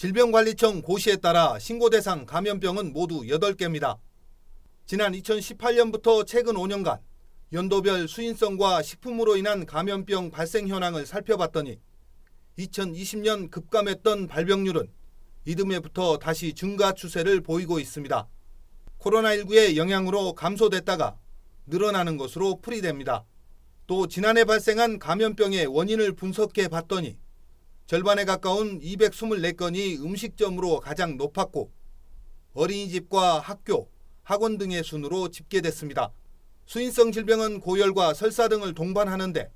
질병관리청 고시에 따라 신고 대상 감염병은 모두 8개입니다. 지난 2018년부터 최근 5년간 연도별 수인성과 식품으로 인한 감염병 발생 현황을 살펴봤더니 2020년 급감했던 발병률은 이듬해부터 다시 증가 추세를 보이고 있습니다. 코로나19의 영향으로 감소됐다가 늘어나는 것으로 풀이됩니다. 또 지난해 발생한 감염병의 원인을 분석해 봤더니 절반에 가까운 224건이 음식점으로 가장 높았고 어린이집과 학교, 학원 등의 순으로 집계됐습니다. 수인성 질병은 고열과 설사 등을 동반하는데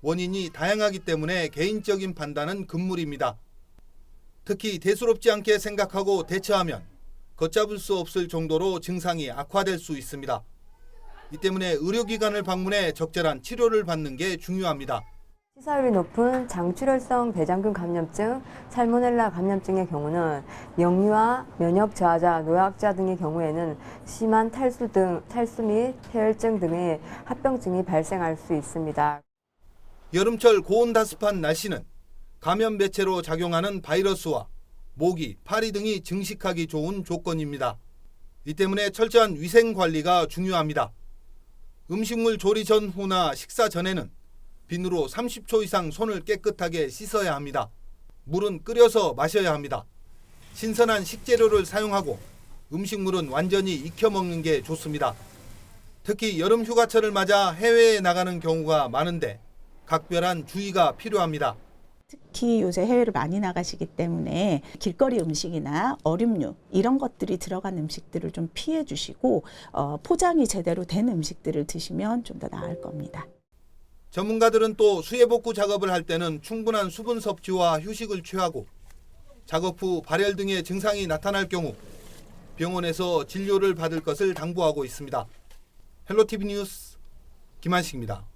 원인이 다양하기 때문에 개인적인 판단은 금물입니다. 특히 대수롭지 않게 생각하고 대처하면 걷잡을 수 없을 정도로 증상이 악화될 수 있습니다. 이 때문에 의료기관을 방문해 적절한 치료를 받는 게 중요합니다. 치사율이 높은 장출혈성 대장균 감염증, 살모넬라 감염증의 경우는 영유아, 면역 저하자, 노약자 등의 경우에는 심한 탈수 등 탈수 및 폐혈증 등의 합병증이 발생할 수 있습니다. 여름철 고온다습한 날씨는 감염 매체로 작용하는 바이러스와 모기, 파리 등이 증식하기 좋은 조건입니다. 이 때문에 철저한 위생 관리가 중요합니다. 음식물 조리 전후나 식사 전에는 비누로 30초 이상 손을 깨끗하게 씻어야 합니다. 물은 끓여서 마셔야 합니다. 신선한 식재료를 사용하고 음식물은 완전히 익혀 먹는 게 좋습니다. 특히 여름 휴가철을 맞아 해외에 나가는 경우가 많은데 각별한 주의가 필요합니다. 특히 요새 해외를 많이 나가시기 때문에 길거리 음식이나 얼음류 이런 것들이 들어간 음식들을 좀 피해 주시고 어, 포장이 제대로 된 음식들을 드시면 좀 더 나을 겁니다. 전문가들은 또 수해 복구 작업을 할 때는 충분한 수분 섭취와 휴식을 취하고 작업 후 발열 등의 증상이 나타날 경우 병원에서 진료를 받을 것을 당부하고 있습니다. 헬로티비 뉴스 김한식입니다.